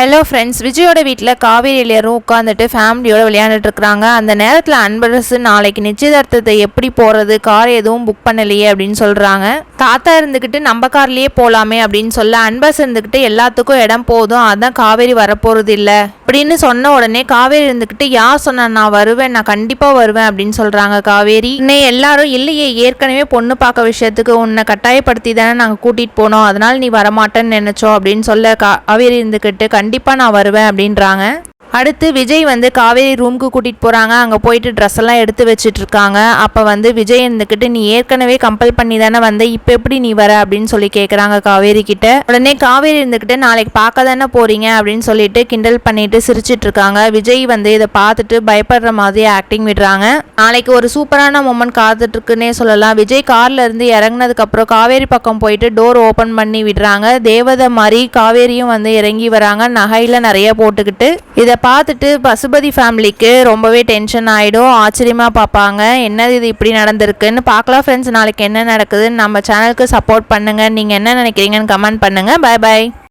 Hello friends விஜயோட வீட்டில் காவேரி எல்லாரும் உட்காந்துட்டு ஃபேமிலியோட விளையாண்டுட்ருக்குறாங்க அந்த நேரத்தில் அன்பரசு நாளைக்கு நிச்சயதார்த்தத்தை எப்படி போகிறது கார் எதுவும் புக் பண்ணலையே அப்படின்னு சொல்கிறாங்க தாத்தா இருந்துக்கிட்டு நம்ம கார்லேயே போகலாமே அப்படின்னு சொல்ல அன்பரசு இருந்துக்கிட்டு எல்லாத்துக்கும் இடம் போதும் அதான் காவேரி வரப்போகிறது இல்லை அப்படின்னு சொன்ன உடனே காவேரி இருந்துக்கிட்டு யார் சொன்ன நான் வருவேன் நான் கண்டிப்பாக வருவேன் அப்படின்னு சொல்கிறாங்க காவேரி. இன்னும் எல்லாரும் இல்லையே ஏற்கனவே பொண்ணு பார்க்க விஷயத்துக்கு உன்னை கட்டாயப்படுத்தி தானே நாங்கள் கூட்டிகிட்டு போனோம். அதனால் நீ வரமாட்டேன்னு நினச்சோம் அப்படின்னு சொல்ல காவேரி இருந்துக்கிட்டு கண்டிப்பாக நான் வருவேன் அப்படின்றாங்க. அடுத்து விஜய் வந்து காவேரி ரூமுக்கு கூட்டிகிட்டு போகிறாங்க அங்கே போயிட்டு ட்ரெஸ் எல்லாம் எடுத்து வச்சுட்டு இருக்காங்க அப்போ வந்து விஜய் இருந்துக்கிட்டு நீ ஏற்கனவே கம்பல் பண்ணி தானே வந்த இப்போ எப்படி நீ வர? அப்படின்னு சொல்லி கேட்குறாங்க காவேரி கிட்ட. உடனே காவேரி இருந்துக்கிட்டு நாளைக்கு பார்க்க தானே போகிறீங்க அப்படின்னு சொல்லிட்டு கிண்டல் பண்ணிட்டு சிரிச்சிட்டு இருக்காங்க விஜய் வந்து இதை பார்த்துட்டு பயப்படுற மாதிரி ஆக்டிங் விடுறாங்க. நாளைக்கு ஒரு சூப்பரான மூமெண்ட் காத்துட்டு இருக்குன்னே சொல்லலாம். விஜய் கார்ல இருந்து இறங்கினதுக்கப்புறம் காவேரி பக்கம் போயிட்டு டோர் ஓப்பன் பண்ணி விடுறாங்க. தேவதை மாதிரி காவேரியும் வந்து இறங்கி வராங்க. நகையில நிறைய போட்டுக்கிட்டு. இதை பார்த்துட்டு பசுபதி ஃபேமிலிக்கு ரொம்பவே டென்ஷன் ஆகிடும் ஆச்சரியமாக பார்ப்பாங்க. என்னது இது இப்படி நடந்திருக்குன்னு பார்க்கலாம் ஃப்ரெண்ட்ஸ் நாளைக்கு என்ன நடக்குதுன்னு நம்ம சேனலுக்கு சப்போர்ட் பண்ணுங்கள் நீங்கள் என்ன நினைக்கிறீங்கன்னு கமெண்ட் பண்ணுங்கள் பை பாய்